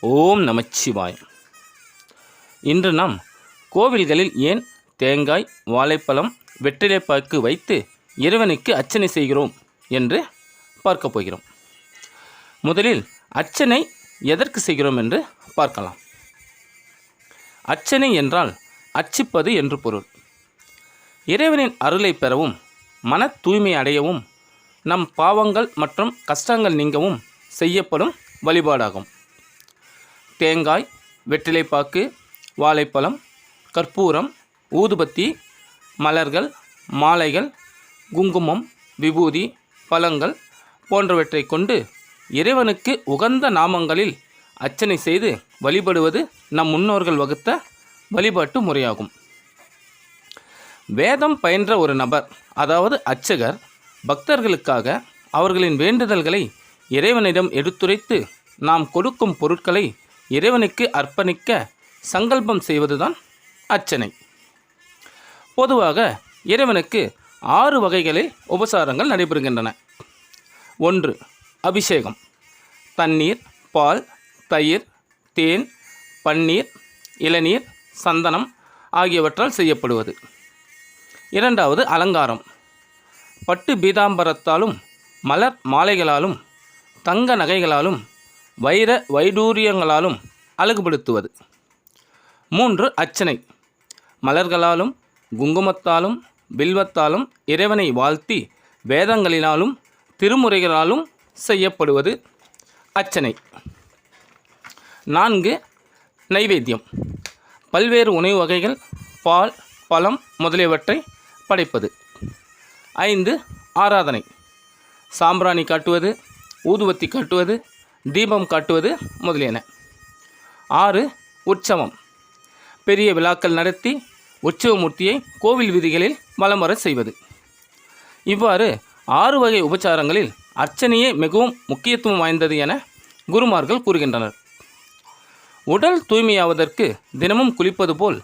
ஓம் நமச்சிவாய். இன்று நாம் கோவில்களில் ஏன் தேங்காய் வாழைப்பழம் வெற்றிலைப்பாக்கு வைத்து இறைவனுக்கு அர்ச்சனை செய்கிறோம் என்று பார்க்கப் போகிறோம். முதலில் அர்ச்சனை எதற்கு செய்கிறோம் என்று பார்க்கலாம். அர்ச்சனை என்றால் அர்ச்சிப்பது என்று பொருள். இறைவனின் அருளை பெறவும் மன தூய்மை அடையவும் நம் பாவங்கள் மற்றும் கஷ்டங்கள் நீங்கவும் செய்யப்படும் வழிபாடாகும். தேங்காய் வெற்றிலைப்பாக்கு வாழைப்பழம் கற்பூரம் ஊதுபத்தி மலர்கள் மாலைகள் குங்குமம் விபூதி பழங்கள் போன்றவற்றை கொண்டு இறைவனுக்கு உகந்த நாமங்களில் அர்ச்சனை செய்து வழிபடுவது நம் முன்னோர்கள் வகுத்த வழிபாட்டு முறையாகும். வேதம் பயின்ற ஒரு நபர் அதாவது அர்ச்சகர் பக்தர்களுக்காக அவர்களின் வேண்டுதல்களை இறைவனிடம் எடுத்துரைத்து நாம் கொடுக்கும் பொருட்களை இறைவனுக்கு அர்ப்பணிக்க சங்கல்பம் செய்வதுதான் அர்ச்சனை. பொதுவாக இறைவனுக்கு ஆறு வகைகளில் உபசாரங்கள் நடைபெறுகின்றன. ஒன்று அபிஷேகம். தண்ணீர் பால் தயிர் தேன் பன்னீர் இளநீர் சந்தனம் ஆகியவற்றால் செய்யப்படுவது. இரண்டாவது அலங்காரம். பட்டு பீதாம்பரத்தாலும் மலர் மாலைகளாலும் தங்க நகைகளாலும் வைர வைடூரியங்களாலும் அழகுபடுத்துவது. மூன்று அர்ச்சனை. மலர்களாலும் குங்குமத்தாலும் பில்வத்தாலும் இறைவனை வாழ்த்தி வேதங்களினாலும் திருமுறைகளாலும் செய்யப்படுவது அர்ச்சனை. நான்கு நைவேத்தியம். பல்வேறு உணவு வகைகள் பால் பழம் முதலியவற்றை படைப்பது. ஐந்து ஆராதனை. சாம்பிராணி காட்டுவது ஊதுவத்தி காட்டுவது தீபம் காட்டுவது முதலியன. ஆறு உற்சவம். பெரிய விழாக்கள் நடத்தி உற்சவமூர்த்தியை கோவில் விதிகளில் வலம் வர செய்வது. இவ்வாறு ஆறு வகை உபச்சாரங்களில் அர்ச்சனையே மிகவும் முக்கியத்துவம் வாய்ந்தது என குருமார்கள் கூறுகின்றனர். உடல் தூய்மையாவதற்கு தினமும் குளிப்பது போல்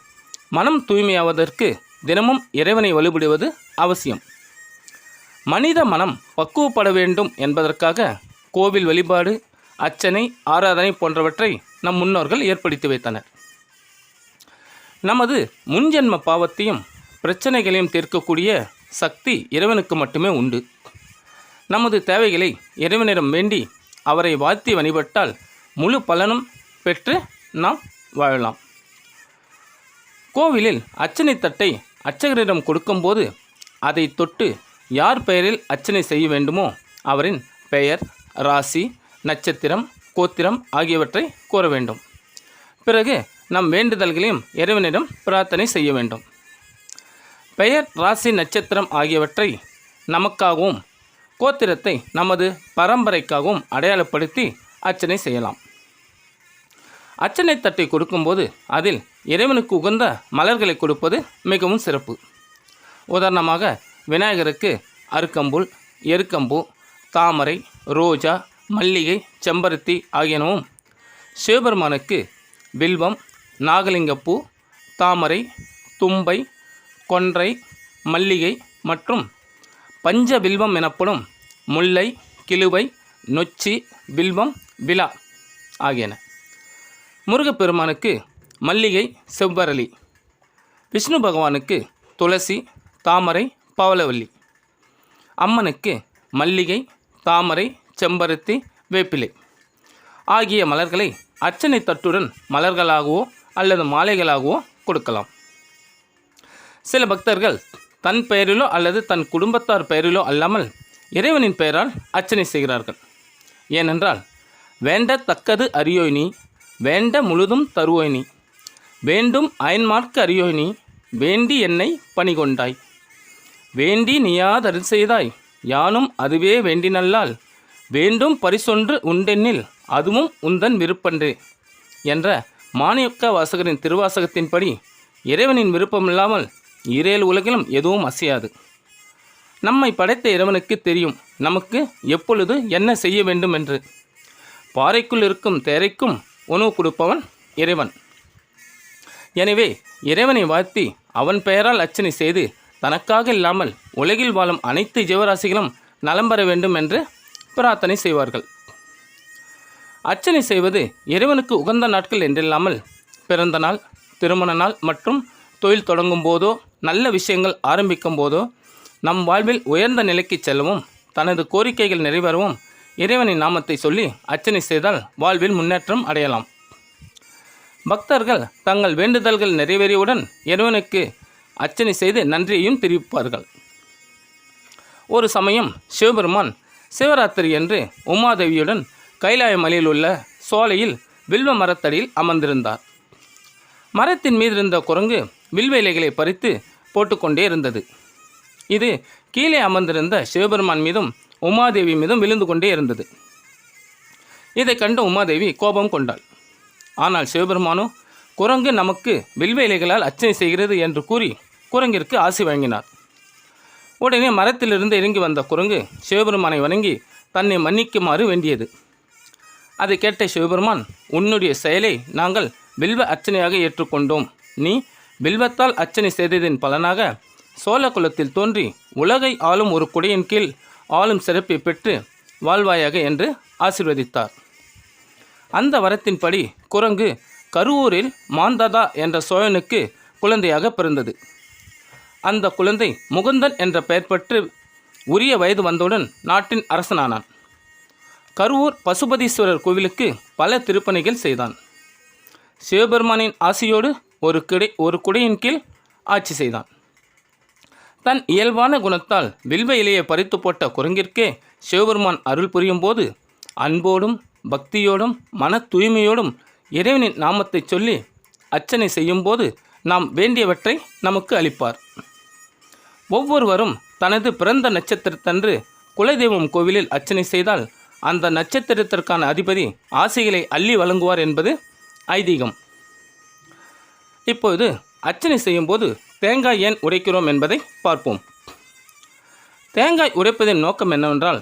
மனம் தூய்மையாவதற்கு தினமும் இறைவனை வழிபடுவது அவசியம். மனித மனம் பக்குவப்பட வேண்டும் என்பதற்காக கோவில் வழிபாடு அர்ச்சனை ஆராதனை போன்றவற்றை நம் முன்னோர்கள் ஏற்படுத்தி வைத்தனர். நமது முன்ஜென்ம பாவத்தையும் பிரச்சனைகளையும் தீர்க்கக்கூடிய சக்தி இறைவனுக்கு மட்டுமே உண்டு. நமது தேவைகளை இறைவனிடம் வேண்டி அவரை வாழ்த்தி வழிபட்டால் முழு பலனும் பெற்று நாம் வாழலாம். கோவிலில் அர்ச்சனை தட்டை அர்ச்சகரிடம் கொடுக்கும்போது அதை தொட்டு யார் பெயரில் அர்ச்சனை செய்ய வேண்டுமோ அவரின் பெயர் ராசி நட்சத்திரம் கோத்திரம் ஆகியவற்றை கூற வேண்டும். பிறகு நம் வேண்டுதல்களையும் இறைவனிடம் பிரார்த்தனை செய்ய வேண்டும். பெயர் ராசி நட்சத்திரம் ஆகியவற்றை நமக்காகவும் கோத்திரத்தை நமது பரம்பரைக்காகவும் அடையாளப்படுத்தி அர்ச்சனை செய்யலாம். அர்ச்சனை தட்டை கொடுக்கும்போது அதில் இறைவனுக்கு உகந்த மலர்களை கொடுப்பது மிகவும் சிறப்பு. உதாரணமாக விநாயகருக்கு அருக்கம்புல் எருக்கம்பு தாமரை ரோஜா மல்லிகை செம்பருத்தி ஆகியனவும் சிவபெருமானுக்கு வில்வம் நாகலிங்கப்பூ தாமரை தும்பை கொன்றை மல்லிகை மற்றும் பஞ்ச வில்வம் எனப்படும் முல்லை கிழுவை நொச்சி வில்வம் விழா ஆகியன. முருகப்பெருமானுக்கு மல்லிகை செவ்வரளி. விஷ்ணு பகவானுக்கு துளசி தாமரை பவளவல்லி. அம்மனுக்கு மல்லிகை தாமரை செம்பருத்தி வேப்பிலை ஆகிய மலர்களை அர்ச்சனை தட்டுடன் மலர்களாகவோ அல்லது மாலைகளாகவோ கொடுக்கலாம். சில பக்தர்கள் தன் பெயரிலோ அல்லது தன் குடும்பத்தார் பெயரிலோ அல்லாமல் இறைவனின் பெயரால் அர்ச்சனை செய்கிறார்கள். ஏனென்றால் வேண்டத்தக்கது அறியோய் நீ வேண்ட முழுதும் தருவோயினி வேண்டும் அயன்மார்க்கு அரியோயினி நீ வேண்டி என்னை பணிகொண்டாய். வேண்டி நீயாதருள் செய்தாய் யானும் அதுவே வேண்டினல்லால் வேண்டும் பரிசொன்று உண்டென்னில் அதுவும் உந்தன் விருப்பன்று என்ற மானியக்க வாசகரின் திருவாசகத்தின்படி இறைவனின் விருப்பமில்லாமல் இரேல் உலகிலும் எதுவும் அசையாது. நம்மை படைத்த இறைவனுக்கு தெரியும் நமக்கு எப்பொழுது என்ன செய்ய வேண்டும் என்று பாறைக்குள் இருக்கும் தேரைக்கும் உணவு கொடுப்பவன் இறைவன். எனவே இறைவனை வாழ்த்தி அவன் பெயரால் அர்ச்சனை செய்து தனக்காக இல்லாமல் உலகில் வாழும் அனைத்து ஜீவராசிகளும் நலம் பெற வேண்டும் என்று பிரார்த்தனை செய்வார்கள். அர்ச்சனை செய்வது இறைவனுக்கு உகந்த நாட்கள் என்றில்லாமல் பிறந்த நாள் திருமண நாள் மற்றும் தொழில் தொடங்கும் போதோ நல்ல விஷயங்கள் ஆரம்பிக்கும் போதோ நம் வாழ்வில் உயர்ந்த நிலைக்கு செல்லவும் தனது கோரிக்கைகள் நிறைவேறவும் இறைவனின் நாமத்தை சொல்லி அர்ச்சனை செய்தால் வாழ்வில் முன்னேற்றம் அடையலாம். பக்தர்கள் தங்கள் வேண்டுதல்கள் நிறைவேறியவுடன் இறைவனுக்கு அர்ச்சனை செய்து நன்றியையும் தெரிவிப்பார்கள். ஒரு சமயம் சிவபெருமான் சிவராத்திரி என்று உமாதேவியுடன் கைலாய மலையில் உள்ள சோலையில் வில்வ மரத்தடியில் அமர்ந்திருந்தார். மரத்தின் மீது இருந்த குரங்கு வில்வ இலைகளை பறித்து போட்டுக்கொண்டே இருந்தது. இது கீழே அமர்ந்திருந்த சிவபெருமான் மீதும் உமாதேவி மீதும் விழுந்து கொண்டே இருந்தது. இதை கண்ட உமாதேவி கோபம் கொண்டாள். ஆனால் சிவபெருமானோ குரங்கு நமக்கு வில்வ இலைகளால் அர்ச்சனை செய்கிறது என்று கூறி குரங்கிற்கு ஆசி வழங்கினார். உடனே மரத்திலிருந்து இறங்கி வந்த குரங்கு சிவபெருமானை வணங்கி தன்னை மன்னிக்குமாறு வேண்டியது. அதை கேட்ட சிவபெருமான் உன்னுடைய செயலை நாங்கள் பில்வ அர்ச்சனையாக ஏற்றுக்கொண்டோம். நீ பில்வத்தால் அர்ச்சனை செய்ததின் பலனாக சோழ குலத்தில் தோன்றி உலகை ஆளும் ஒரு குடையின் கீழ் ஆளும் சிறப்பை பெற்று வாழ்வாயாக என்று ஆசிர்வதித்தார். அந்த வரத்தின்படி குரங்கு கருவூரில் மாந்ததா என்ற சோழனுக்கு குழந்தையாக பிறந்தது. அந்த குழந்தை முகுந்தன் என்ற பெயர் பெற்று உரிய வயது வந்தவுடன் நாட்டின் அரசனானான். கருவூர் பசுபதீஸ்வரர் கோவிலுக்கு பல திருப்பணிகள் செய்தான். சிவபெருமானின் ஆசியோடு ஒரு கிடை ஒரு குடையின் கீழ் ஆட்சி செய்தான். தன் இயல்பான குணத்தால் வில்வ இலையை பறித்து போட்ட குரங்கிற்கே சிவபெருமான் அருள் புரியும் போது அன்போடும் பக்தியோடும் மன தூய்மையோடும் இறைவனின் நாமத்தை சொல்லி அர்ச்சனை செய்யும்போது நாம் வேண்டியவற்றை நமக்கு அளிப்பார். ஒவ்வொருவரும் தனது பிறந்த நட்சத்திரத்தன்று குலதெய்வம் கோவிலில் அர்ச்சனை செய்தால் அந்த நட்சத்திரத்திற்கான அதிபதி ஆசைகளை அள்ளி வழங்குவார் என்பது ஐதீகம். இப்போது அர்ச்சனை செய்யும்போது தேங்காய் ஏன் உடைக்கிறோம் என்பதை பார்ப்போம். தேங்காய் உடைப்பதின் நோக்கம் என்னவென்றால்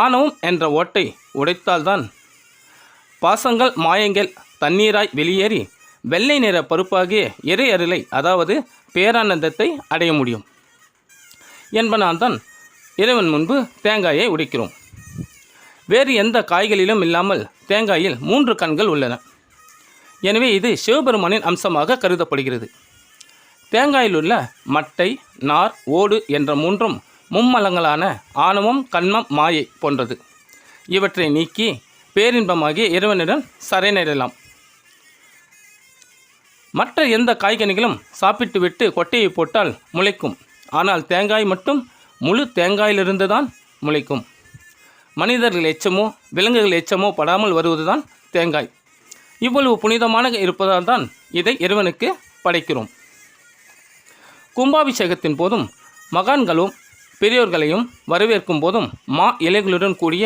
ஆணவம் என்ற ஓட்டை உடைத்தால்தான் பாசங்கள் மாயங்கள் தண்ணீராய் வெளியேறி வெள்ளை நிற பருப்பாகிய இறை அருளை அதாவது பேரானந்தத்தை அடைய முடியும். என்பனால்தான் இறைவன் முன்பு தேங்காயை உடைக்கிறோம். வேறு எந்த காய்களிலும் இல்லாமல் தேங்காயில் மூன்று கண்கள் உள்ளன. எனவே இது சிவபெருமானின் அம்சமாக கருதப்படுகிறது. தேங்காயில் உள்ள மட்டை நார் ஓடு என்ற மூன்றும் மும்மலங்களான ஆணவம் கண்மம் மாயை போன்றது. இவற்றை நீக்கி பேரின்பமாகிய இறைவனிடம் சரணடையலாம். மற்ற எந்த காய்கனிகளும் சாப்பிட்டுவிட்டு கொட்டையை போட்டால் முளைக்கும். ஆனால் தேங்காய் மட்டும் முழு தேங்காயிலிருந்து தான் முளைக்கும். மனிதர்கள் எச்சமோ விலங்குகள் எச்சமோ படாமல் வருவதுதான் தேங்காய். இவ்வளவு புனிதமான இருப்பதால் தான் இதை இறைவனுக்கு படைக்கிறோம். கும்பாபிஷேகத்தின் போதும் மகான்களும் பெரியோர்களையும் வரவேற்கும் போதும் மா இலைகளுடன் கூடிய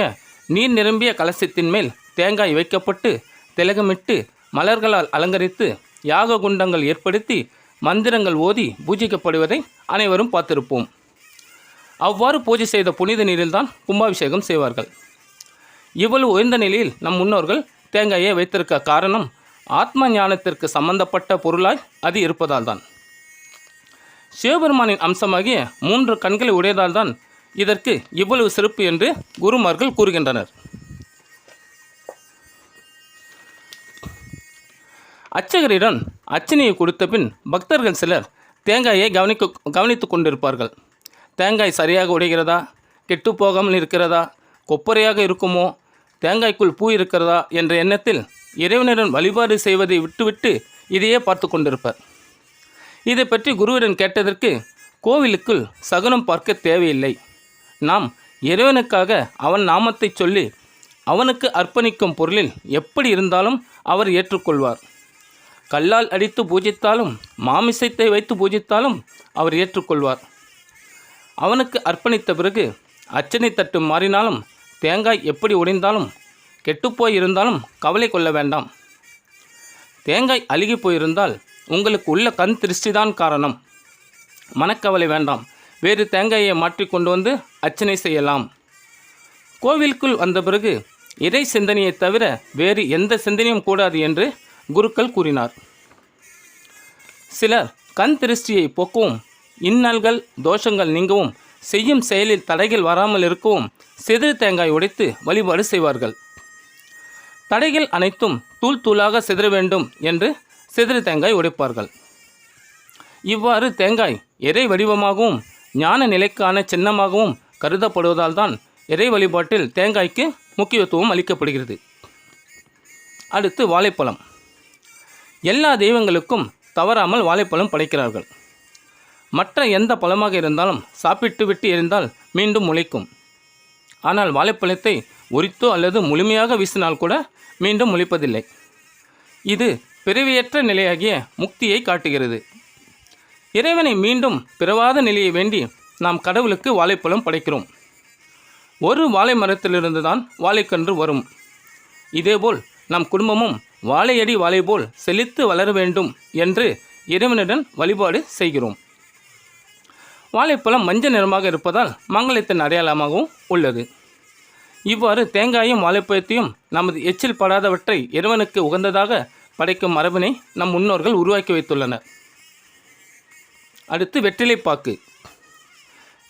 நீர் நிரம்பிய கலசத்தின் மேல் தேங்காய் வைக்கப்பட்டு திலகமிட்டு மலர்களால் அலங்கரித்து யாக குண்டங்கள் ஏற்படுத்தி மந்திரங்கள் ஓதி பூஜிக்கப்படுவதை அனைவரும் பார்த்திருப்போம். அவ்வாறு பூஜை செய்த புனித நீரில்தான் கும்பாபிஷேகம் செய்வார்கள். இவ்வளவு உயர்ந்த நிலையில் நம் முன்னோர்கள் தேங்காயை வைத்திருக்க காரணம் ஆத்ம ஞானத்திற்கு சம்பந்தப்பட்ட பொருளாய் அது இருப்பதால் தான் சிவபெருமானின் அம்சமாகிய மூன்று கண்களை உடையதால் தான் இதற்கு இவ்வளவு சிறப்பு என்று குருமார்கள் கூறுகின்றனர். அர்ச்சகரிடம் அர்ச்சனையை கொடுத்த பின் பக்தர்கள் சிலர் தேங்காயை கவனிக்க கவனித்து கொண்டிருப்பார்கள். தேங்காய் சரியாக உடைகிறதா? கெட்டு போகாமல் இருக்கிறதா கொப்பரையாக இருக்குமோ? தேங்காய்க்குள் பூ இருக்கிறதா? என்ற எண்ணத்தில் இறைவனிடம் வழிபாடு செய்வதை விட்டுவிட்டு இதையே பார்த்து கொண்டிருப்பார். இதை பற்றி குருவிடம் கேட்டதற்கு கோவிலுக்குள் சகுனம் பார்க்க தேவையில்லை. நாம் இறைவனுக்காக அவன் நாமத்தை சொல்லி அவனுக்கு அர்ப்பணிக்கும் பொருளில் எப்படி இருந்தாலும் அவர் ஏற்றுக்கொள்வார். கல்லால் அடித்து பூஜித்தாலும் மாமிசத்தை வைத்து பூஜித்தாலும் அவர் ஏற்றுக்கொள்வார். அவனுக்கு அர்ப்பணித்த பிறகு அச்சனை தட்டு மாறினாலும் தேங்காய் எப்படி உடைந்தாலும் கெட்டுப்போய் இருந்தாலும் கவலை கொள்ள வேண்டாம். தேங்காய் அழுகி போயிருந்தால் உங்களுக்கு உள்ள கண் திருஷ்டிதான் காரணம். மனக்கவலை வேண்டாம். வேறு தேங்காயை மாற்றி கொண்டு வந்து அர்ச்சனை செய்யலாம். கோவிலுக்குள் வந்த பிறகு இறை சிந்தனையை தவிர வேறு எந்த சிந்தனையும் கூடாது என்று குருக்கள் கூறினார். சிலர் கண் திருஷ்டியை போக்கவும் இன்னல்கள் தோஷங்கள் நீங்கவும் செய்யும் செயலில் தடைகள் வராமல் இருக்கவும் சிறு தேங்காய் உடைத்து வழிபாடு செய்வார்கள். தடைகள் அனைத்தும் தூள் தூளாக சிதற வேண்டும் என்று சிதறு தேங்காய் உடைப்பார்கள். இவ்வாறு தேங்காய் இறை வடிவமாகவும் ஞான நிலைக்கான சின்னமாகவும் கருதப்படுவதால் தான் இறை வழிபாட்டில் தேங்காய்க்கு முக்கியத்துவம் அளிக்கப்படுகிறது. அடுத்து வாழைப்பழம். எல்லா தெய்வங்களுக்கும் தவறாமல் வாழைப்பழம் படைக்கிறார்கள். மற்ற எந்த பழமாக இருந்தாலும் சாப்பிட்டு விட்டு எரிந்தால் மீண்டும் முளைக்கும். ஆனால் வாழைப்பழத்தை உரித்தோ அல்லது முழுமையாக வீசினால் கூட மீண்டும் முளைப்பதில்லை. இது பிறவியற்ற நிலையாகிய முக்தியை காட்டுகிறது. இறைவனை மீண்டும் பிறவாத நிலையை வேண்டி நாம் கடவுளுக்கு வாழைப்பழம் படைக்கிறோம். ஒரு வாழை மரத்திலிருந்து தான் வாழைக்கன்று வரும். இதேபோல் நம் குடும்பமும் வாழையடி வாழை போல் செழித்து வளர வேண்டும் என்று இறைவனுடன் வழிபாடு செய்கிறோம். வாழைப்பழம் மஞ்சள் நிறமாக இருப்பதால் மங்களத்தின் அடையாளமாகவும் உள்ளது. இவ்வாறு தேங்காயும் வாழைப்பழத்தையும் நமது எச்சில் படாதவற்றை இறைவனுக்கு உகந்ததாக படைக்கும் மரபினை நம் முன்னோர்கள் உருவாக்கி வைத்துள்ளனர். அடுத்து வெற்றிலைப்பாக்கு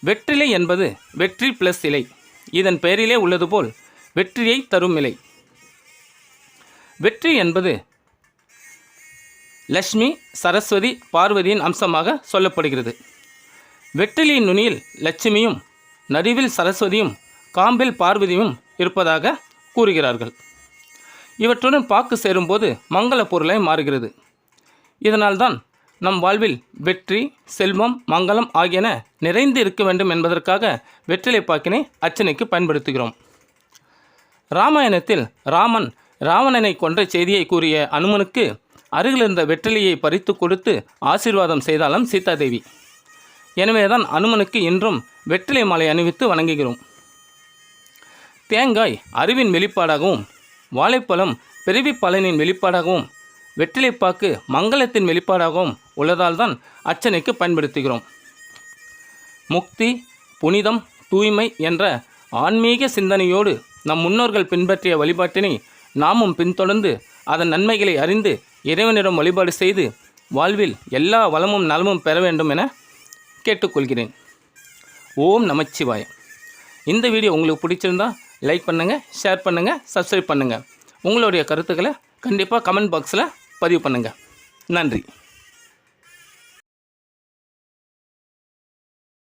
வெற்றிலை என்பது வெற்றி பிளஸ் இலை. இதன் பெயரிலே உள்ளது போல் வெற்றியை தரும் இலை. வெற்றி என்பது லக்ஷ்மி சரஸ்வதி பார்வதியின் அம்சமாக சொல்லப்படுகிறது. வெற்றிலையின் நுனியில் லட்சுமியும் நடுவில் சரஸ்வதியும் காம்பில் பார்வதியும் இருப்பதாக கூறுகிறார்கள். இவற்றுடன் பாக்கு சேரும்போது மங்கள பொருளை மாறுகிறது. இதனால்தான் நம் வாழ்வில் வெற்றி செல்வம் மங்களம் ஆகியன நிறைந்து இருக்க வேண்டும் என்பதற்காக வெற்றிலை பாக்கினை அர்ச்சனைக்கு பயன்படுத்துகிறோம். ராமாயணத்தில் ராமன் ராவணனை கொன்ற செய்தியை கூறிய அனுமனுக்கு அருகிலிருந்த வெற்றிலையை பறித்து கொடுத்து ஆசீர்வாதம் செய்தாலும் சீதாதேவி. எனவேதான் அனுமனுக்கு இன்றும் வெற்றிலை மாலை அணிவித்து வணங்குகிறோம். தேங்காய் அறிவின் வெளிப்பாடாகவும் வாழைப்பழம் பிறவி பலனின் வெளிப்பாடாகவும் வெற்றிலைப்பாக்கு மங்களத்தின் வெளிப்பாடாகவும் உள்ளதால் தான் அர்ச்சனைக்கு பயன்படுத்துகிறோம். முக்தி புனிதம் தூய்மை என்ற ஆன்மீக சிந்தனையோடு நம் முன்னோர்கள் பின்பற்றிய வழிபாட்டினை நாமும் பின்தொடர்ந்து அதன் நன்மைகளை அறிந்து இறைவனிடம் வழிபாடு செய்து வாழ்வில் எல்லா வளமும் நலமும் பெற வேண்டும் என கேட்டுக்கொள்கிறேன். ஓம் நமச்சிவாய இந்த வீடியோ உங்களுக்கு பிடிச்சிருந்தா லைக் பண்ணுங்கள் ஷேர் பண்ணுங்கள் சப்ஸ்கிரைப் பண்ணுங்கள் உங்களுடைய கருத்துக்களை கண்டிப்பாக கமெண்ட் பாக்ஸில் பதிவு பண்ணுங்கள் நன்றி.